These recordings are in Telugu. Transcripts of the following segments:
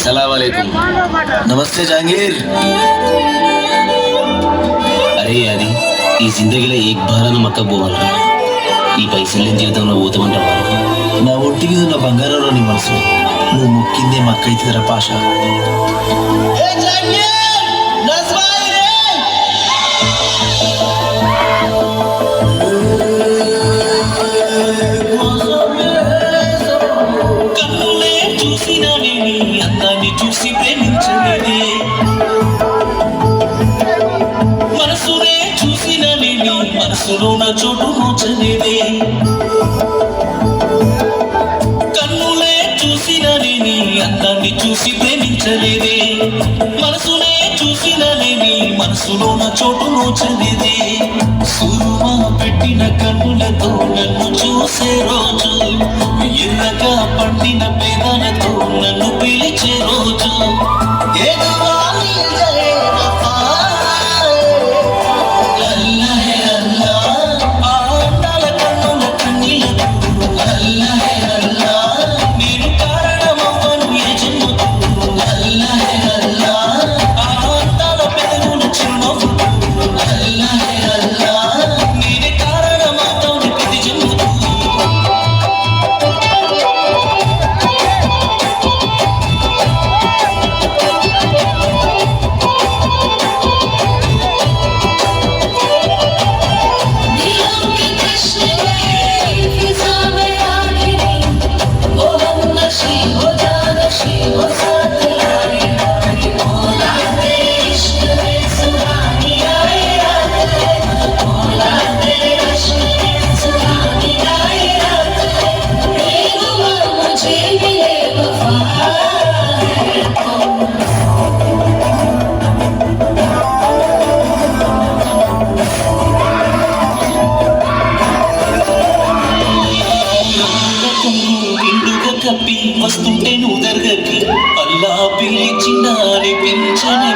अस्सलाम वालेकुम नमस्ते जहांगीर అరే అది ఈ జిందగీలో ఏక్ భారాన మక్క పోవాలి ఈ పైసలు జీవితంలో పోతామంటావా నా ఒంటికి ఉన్న బంగారంలో నీ మనసు నువ్వు మొక్కిందే మక్క అయితే పాష చూసిననే నీ అందాన్ని చూసి ప్రేమించలేదే మనసునే చూసిననే నీ మనసులో నా చోటు నోచలేదే కన్నులే చూసిననే నీ అందాన్ని చూసి ప్రేమించలేదే మనసులోన చోటు నోచనిది సురుమా పెట్టిన కన్నులతో నన్ను చూసే రోజు. ఎర్రగా పండిన పేదలతో నన్ను పిలిచే తప్పి వస్తుంటే నువ్వు దర్గకి. అల్లా పిలిచినా అనిపించని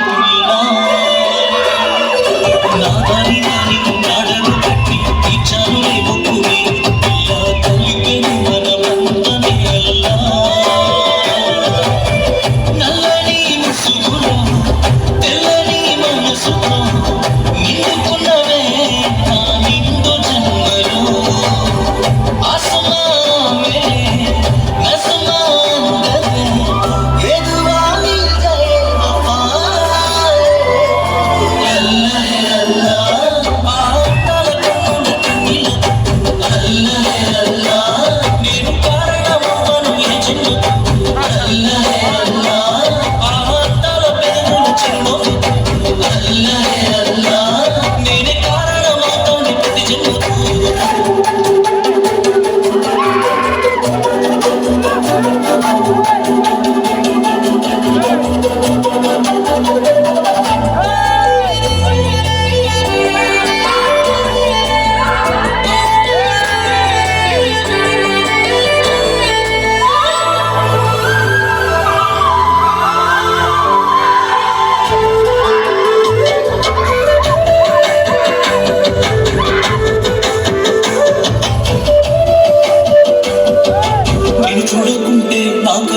কুটে পাখা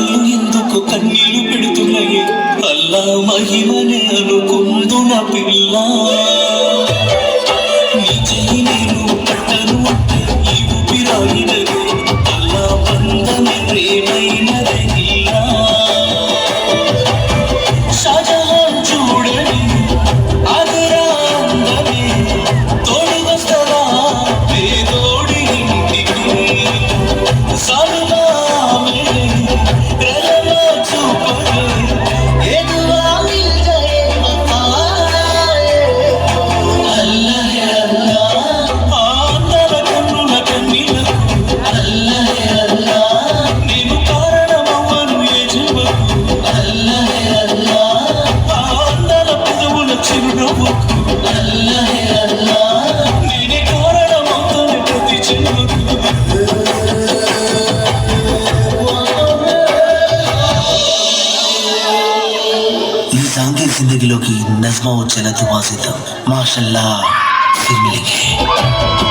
जिंदगी की नज्मों चलत वाजिदम माशाल्लाह फिर मिलेंगे